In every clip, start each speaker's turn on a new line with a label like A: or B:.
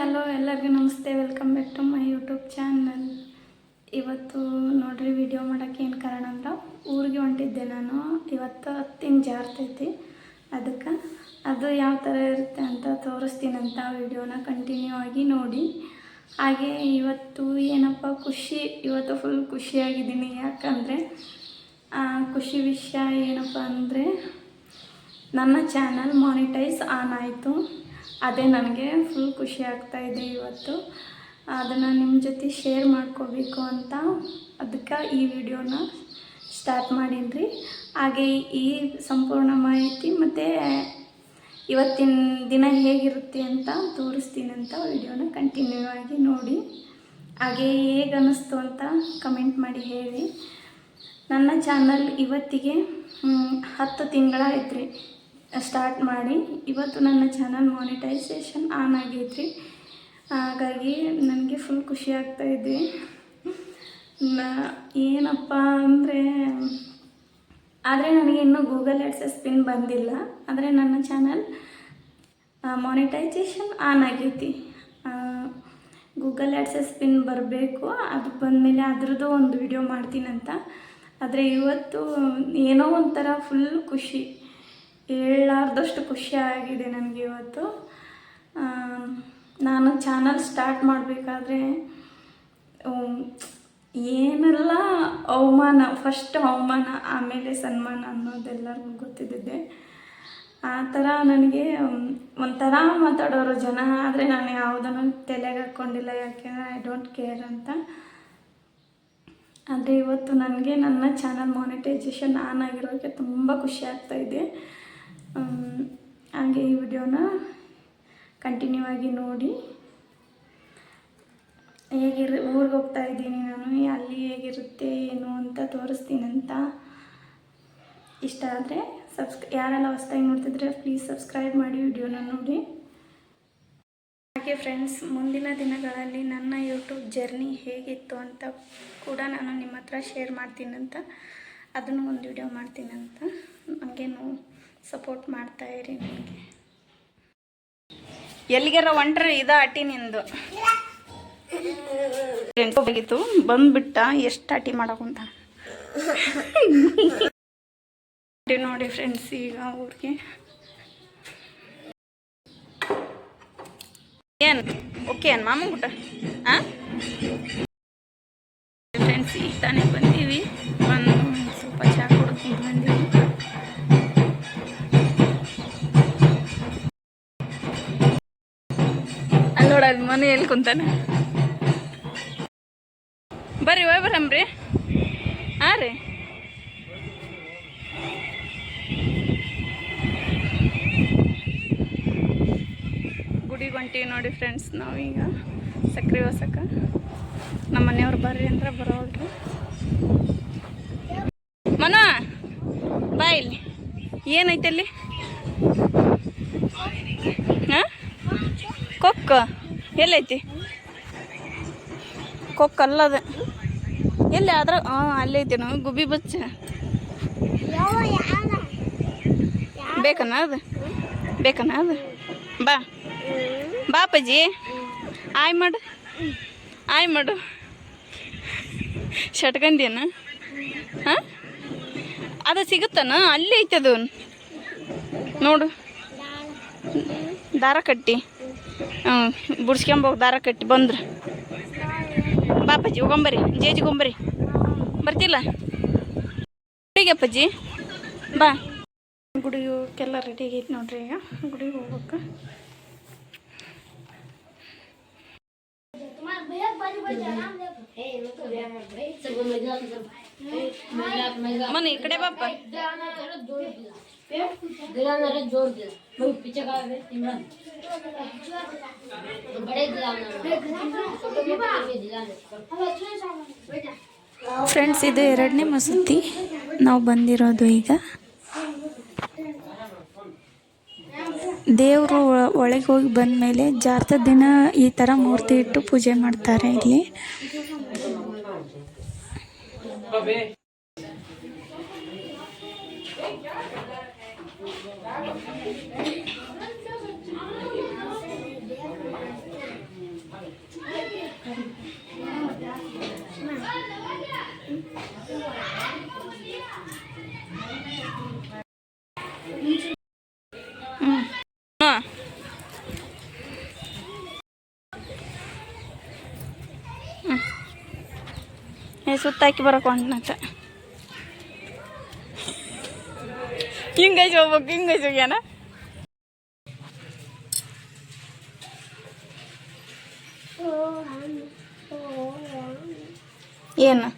A: Hello ಎಲ್ಲರಿಗೂ ನಮಸ್ತೆ, welcome back to my YouTube channel. ಇವತ್ತು ನೋಡ್ರಿ ವಿಡಿಯೋ ಮಾಡೋಕ್ಕೆ ಏನು ಕಾರಣ ಅಂದ್ರೆ ಊರಿಗೆ ಹೊಂಟಿದ್ದೆ ನಾನು. ಇವತ್ತು ಹತ್ತಿನ ಜಾರ್ತೈತಿ ಅದಕ್ಕೆ ಅದು ಯಾವ ಥರ ಇರುತ್ತೆ ಅಂತ ತೋರಿಸ್ತೀನಂತ ವಿಡಿಯೋನ ಕಂಟಿನ್ಯೂ ಆಗಿ ನೋಡಿ. ಹಾಗೆ ಇವತ್ತು ಏನಪ್ಪ ಖುಷಿ, ಇವತ್ತು ಫುಲ್ ಖುಷಿಯಾಗಿದ್ದೀನಿ ಯಾಕಂದರೆ ಖುಷಿ ವಿಷಯ ಏನಪ್ಪ ಅಂದರೆ ನನ್ನ ಚಾನಲ್ ಮಾನಿಟೈಸ್ ಆನ್ ಆಯಿತು. ಅದೇ ನನಗೆ ಫುಲ್ ಖುಷಿ ಆಗ್ತಾ ಇದೆ ಇವತ್ತು. ಅದನ್ನು ನಿಮ್ಮ ಜೊತೆ ಶೇರ್ ಮಾಡ್ಕೋಬೇಕು ಅಂತ ಅದಕ್ಕೆ ಈ ವಿಡಿಯೋನ ಸ್ಟಾರ್ಟ್ ಮಾಡೀನಿ ಹಾಗೆ ಈ ಸಂಪೂರ್ಣ ಮಾಹಿತಿ ಮತ್ತು ಇವತ್ತಿನ ದಿನ ಹೇಗಿರುತ್ತೆ ಅಂತ ತೋರಿಸ್ತೀನಿ ಅಂತ ವಿಡಿಯೋನ ಕಂಟಿನ್ಯೂ ಆಗಿ ನೋಡಿ. ಹಾಗೆ ಹೇಗೆ ಅನ್ನಿಸ್ತು ಅಂತ ಕಮೆಂಟ್ ಮಾಡಿ ಹೇಳಿ. ನನ್ನ ಚಾನಲ್ ಇವತ್ತಿಗೆ ಹತ್ತು ತಿಂಗಳಾಯ್ತು ರೀ ಸ್ಟಾರ್ಟ್ ಮಾಡಿ. ಇವತ್ತು ನನ್ನ ಚಾನಲ್ ಮಾನಿಟೈಸೇಷನ್ ಆನ್ ಆಗೈತ್ರಿ. ಹಾಗಾಗಿ ನನಗೆ ಫುಲ್ ಖುಷಿ ಆಗ್ತಾ ಇದೆ. ಏನಪ್ಪ ಅಂದರೆ, ಆದರೆ ನನಗೆ ಇನ್ನೂ ಗೂಗಲ್ ಎಡ್ಸಸ್ ಪಿನ್ ಬಂದಿಲ್ಲ. ಆದರೆ ನನ್ನ ಚಾನಲ್ ಮಾನಿಟೈಸೇಷನ್ ಆನ್ ಆಗೈತಿ. ಗೂಗಲ್ ಆ್ಯಡ್ಸಸ್ ಪಿನ್ ಬರಬೇಕು. ಅದು ಬಂದಮೇಲೆ ಅದ್ರದ್ದು ಒಂದು ವಿಡಿಯೋ ಮಾಡ್ತೀನಂತ. ಆದರೆ ಇವತ್ತು ಏನೋ ಒಂಥರ ಫುಲ್ ಖುಷಿ. ಹೇಳಲಾರ್ದಷ್ಟು ಖುಷಿ ಆಗಿದೆ ನನಗೆ ಇವತ್ತು. ನಾನು ಚಾನಲ್ ಸ್ಟಾರ್ಟ್ ಮಾಡಬೇಕಾದ್ರೆ ಏನೆಲ್ಲ ಅವಮಾನ ಫಸ್ಟ್ ಅವಮಾನ, ಆಮೇಲೆ ಸನ್ಮಾನ ಅನ್ನೋದೆಲ್ಲರಿಗೂ ಗೊತ್ತಿದ್ದಿದ್ದೆ. ಆ ಥರ ನನಗೆ ಒಂಥರ ಮಾತಾಡೋರು ಜನ, ಆದರೆ ನಾನು ಯಾವುದನ್ನು ತಲೆಗೆ ಹಾಕ್ಕೊಂಡಿಲ್ಲ ಯಾಕೆಂದರೆ ಐ ಡೋಂಟ್ ಕೇರ್ ಅಂತ. ಆದರೆ ಇವತ್ತು ನನಗೆ ನನ್ನ ಚಾನಲ್ ಮಾನಿಟೈಸೇಷನ್ ಆನ್ ಆಗಿರೋಕ್ಕೆ ತುಂಬ ಖುಷಿ ಆಗ್ತಾಯಿದೆ ಹಾಗೆ ಈ ವಿಡಿಯೋನ ಕಂಟಿನ್ಯೂ ಆಗಿ ನೋಡಿ. ಹೇಗಿರ, ಊರಿಗೆ ಹೋಗ್ತಾ ಇದ್ದೀನಿ ನಾನು, ಅಲ್ಲಿ ಹೇಗಿರುತ್ತೆ, ಏನು ಅಂತ ತೋರಿಸ್ತೀನಂತ. ಇಷ್ಟ ಆದರೆ ಸಬ್ಸ್ ಯಾರೆಲ್ಲ ಹೊಸ್ದಾಗಿ ನೋಡ್ತಿದ್ರೆ ಪ್ಲೀಸ್ ಸಬ್ಸ್ಕ್ರೈಬ್ ಮಾಡಿ ವಿಡಿಯೋನ ನೋಡಿ. ಹಾಗೆ ಫ್ರೆಂಡ್ಸ್ ಮುಂದಿನ ದಿನಗಳಲ್ಲಿ ನನ್ನ ಯೂಟ್ಯೂಬ್ ಜರ್ನಿ ಹೇಗಿತ್ತು ಅಂತ ಕೂಡ ನಾನು ನಿಮ್ಮ ಹತ್ರ ಶೇರ್ ಮಾಡ್ತೀನಂತ. ಅದನ್ನು ಒಂದು ವಿಡಿಯೋ ಮಾಡ್ತೀನಂತ. ನನಗೇನು ಸಪೋರ್ಟ್ ಮಾಡ್ತಾ ಇರಿ ನನಗೆ ಎಲ್ಲಿಗಾರ ಹೊಂಟ್ರೆ ಇದ ಅಟಿ ನಿಂದು. ಹೋಗಿತ್ತು ಬಂದ್ಬಿಟ್ಟ ಎಷ್ಟು ಅಟಿ ಮಾಡಕೊಂತ ನೋಡಿ ಫ್ರೆಂಡ್ಸ್ ಈಗ ಊರಿಗೆ. ಏನು? ಓಕೆ ಏನು ಮಾಮ ಊಟ? ಹಾಂ ಫ್ರೆಂಡ್ಸ್ ಈಗ ತಾನೇ ಬಂದು. ಕುಂತಾನೆ? ಬರ್ರಿ, ಹೋಯ್ ಬರಮ್ರಿ ಹಾಂ ರೀ. ಗುಡಿ ಹೊಂಟೀವಿ ನೋಡಿ ಫ್ರೆಂಡ್ಸ್ ನಾವೀಗ ಸಕ್ರೆ ಹೊಸಕ. ನಮ್ಮ ಮನೆಯವ್ರು ಬರ್ರಿ ಅಂದ್ರೆ ಬರೋಲ್ರಿ ಮನ, ಬಾ ಇಲ್ಲಿ. ಏನೈತೆ ಅಲ್ಲಿ? ಹಾಂ? ಕೊಕ್ಕ. ಎಲ್ಲೈತಿ? ಕೊಕ್ಕಲ್ಲದ. ಎಲ್ಲಿ ಆದ್ರ ಹಾಂ ಅಲ್ಲೇ ಐತೇನು ಗುಬ್ಬಿ ಬಚ್ಚ. ಬೇಕನ ಅದು? ಬೇಕನ ಅದು? ಬಾ. ಬಾಪಾಜಿ, ಆಯ್ ಮಾಡು. ಆಯ್ ಮಾಡು. ಶಟ್ಕಂದೇನ ಹಾಂ? ಅದು ಸಿಗುತ್ತಾನ? ಅಲ್ಲಿ ಐತೆ ಅದು. ನೋಡು. ದಾರ ಕಟ್ಟಿ. ಹ್ಞೂ ಬುಡ್ಸ್ಕೊಂಬೋಗಿ ದಾರ ಕಟ್ಟಿ ಬಂದ್ರೆ. ಬಾಪಜ್ಜಿ ಹೋಗಂಬರಿ ಜೇಜಿ ಗೊಂಬರಿ ಬರ್ತಿಲ್ಲ? ಗುಡಿಗೆ ಅಪ್ಪಾಜಿ? ಬಾ. ಗುಡಿಗೆ ಹೋಗಕ್ಕೆಲ್ಲ ರೆಡಿ ಆಗೈತೆ ನೋಡ್ರಿ ಈಗ. ಗುಡಿಗೆ ಹೋಗ್ಬೇಕು. ಮನೆ ಈ ಕಡೆ ಬಾಪ
B: जोर दिला मग पीछे का है इमरान बड़े दिला दिला
A: ಫ್ರೆಂಡ್ಸ್ ಇದು ಎರಡನೇ ಮಸೂತಿ ನಾವು ಬಂದಿರೋದು ಈಗ ದೇವರು ಒಳಗೆ ಹೋಗಿ ಬಂದಮೇಲೆ ಜಾತದ ದಿನ ಈ ಥರ ಮೂರ್ತಿ ಇಟ್ಟು ಪೂಜೆ ಮಾಡ್ತಾರೆ ಇಲ್ಲಿ ಸುತ್ತಾಕಿ ಬರಕ್ಕೆ ಹೊಂಟ್ನಂತ ಹಿಂಗೈಸ್ ಹೋಗ್ಬೇಕು, ಹಿಂಗೈಸ್ ಹೋಗ್ಯಾನ? ಏನು?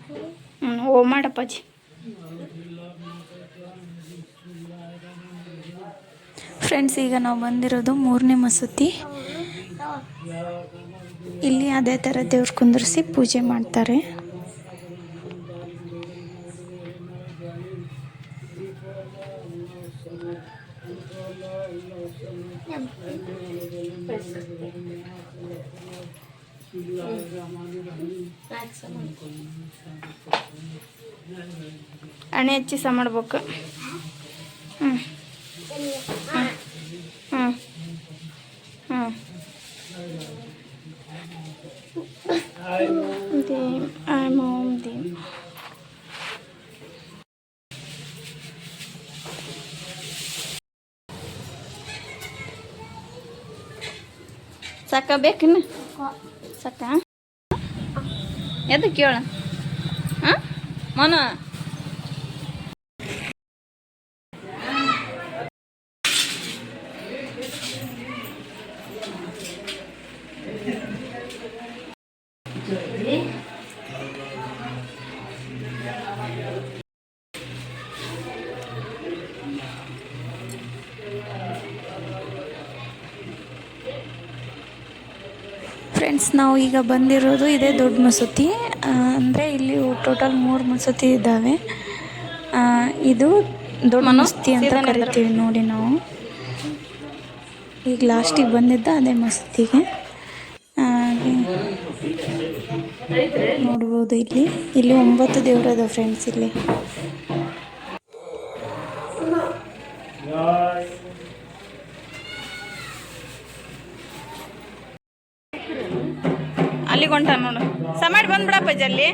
A: ಹ್ಞೂ ಓ ಮಾಡಪ್ಪಾಜಿ ಫ್ರೆಂಡ್ಸ್ ಈಗ ನಾವು ಬಂದಿರೋದು ಮೂರನೇ ಮಸೂತಿ. ಇಲ್ಲಿ ಅದೇ ಥರ ದೇವ್ರ ಕುಂದರ್ಸಿ ಪೂಜೆ ಮಾಡ್ತಾರೆ. ಅಣೆ ಹಚ್ಚಿ ಸ ಮಾಡ್ಬೇಕು ಹ್ಞೂ ಹ್ಞೂ ಹ್ಞೂ Dim, ಸಾಕ ಬೇಕನ್ನ ಸಾಕ? ಎದಕ್ಕೆ ಕೇಳ? ಹಾಂ? ಮನ? ಫ್ರೆಂಡ್ಸ್ ನಾವು ಈಗ ಬಂದಿರೋದು ಇದೇ ದೊಡ್ಡ ಮಸೂತಿ. ಅಂದರೆ ಇಲ್ಲಿ ಟೋಟಲ್ ಮೂರು ಮಸೂತಿ ಇದ್ದಾವೆ. ಇದು ದೊಡ್ಡ ಮಸೂತಿ ಅಂತ ಕರಿತೀವಿ ನೋಡಿ ನಾವು. ಈಗ ಲಾಸ್ಟಿಗೆ ಬಂದಿದ್ದ ಅದೇ ಮಸೂತಿಗೆ. ಹಾಗೆ ನೋಡ್ಬೋದು ಇಲ್ಲಿ. ಇಲ್ಲಿ ಒಂಬತ್ತು ದೇವ್ರು ಅದಾವೆ ಫ್ರೆಂಡ್ಸ್ ಇಲ್ಲಿ. ಬಂದ್ಬಿಡಪ್ಪ ಜಲ್ಲಿ.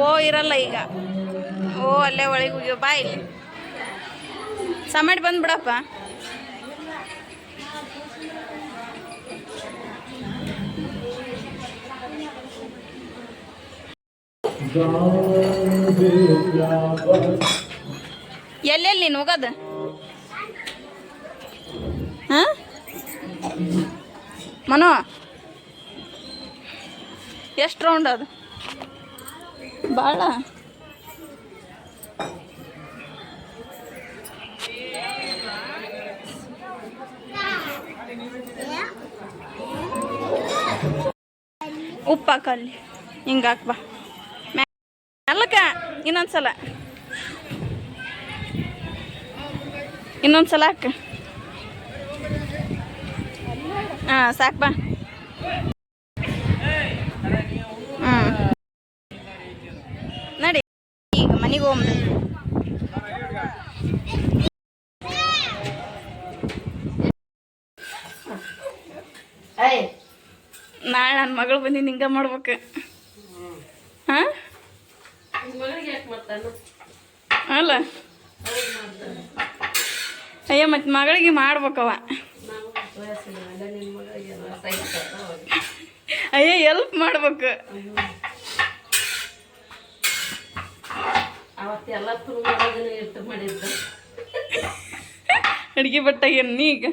A: ಓ, ಇರಲ್ಲ ಈಗ. ಓ, ಅಲ್ಲೇ ಒಳಗೆ ಹೋಗ್ಯವ ಬಾ ಇಲ್ಲಿ. ಸಮಾಡಿ ಬಂದ್ಬಿಡಪ್ಪ. ಎಲ್ಲೆಲ್ಲಿ ನೀನು ಹೋಗೋದು? ಹಾಂ? ಮನೋ? ಎಷ್ಟು ರೌಂಡ್ ಅದು? ಭಾಳ ಉಪ್ಪು ಹಾಕಲ್ಲಿ ಹಿಂಗೆ ಹಾಕ್ಬಾ ಸಲ ಇನ್ನೊಂದ್ಸಲ. ಇನ್ನೊಂದ್ಸಲ ಹಾಕ. ಹಾಂ ಸಾಕು ಬಾ. ಹ್ಞೂ ನಡಿ. ಈಗ ಮನೆಗೆ ಹೋಗ್ರಿ ನಾಳೆ ನನ್ನ ಮಗಳು ಬಂದು ಹಿಂಗೆ ಮಾಡ್ಬೇಕು. ಹಾಂ? ಅಲ್ಲ. ಅಯ್ಯ ಮತ್ತು ಮಗಳಿಗೆ ಮಾಡ್ಬೇಕವ ಅಯ್ಯ ಎಲ್ಪ್ ಮಾಡ್ಬೇಕು.
B: ಅವತ್ತೆಲ್ಲ ತುರು ಮಾಡೋದನ್ನ ಇಟ್ಟು ಮಾಡಿದ್ದು
A: ಅಡುಗೆ ಬಟ್ಟಾಗ ನೀ ಈಗ.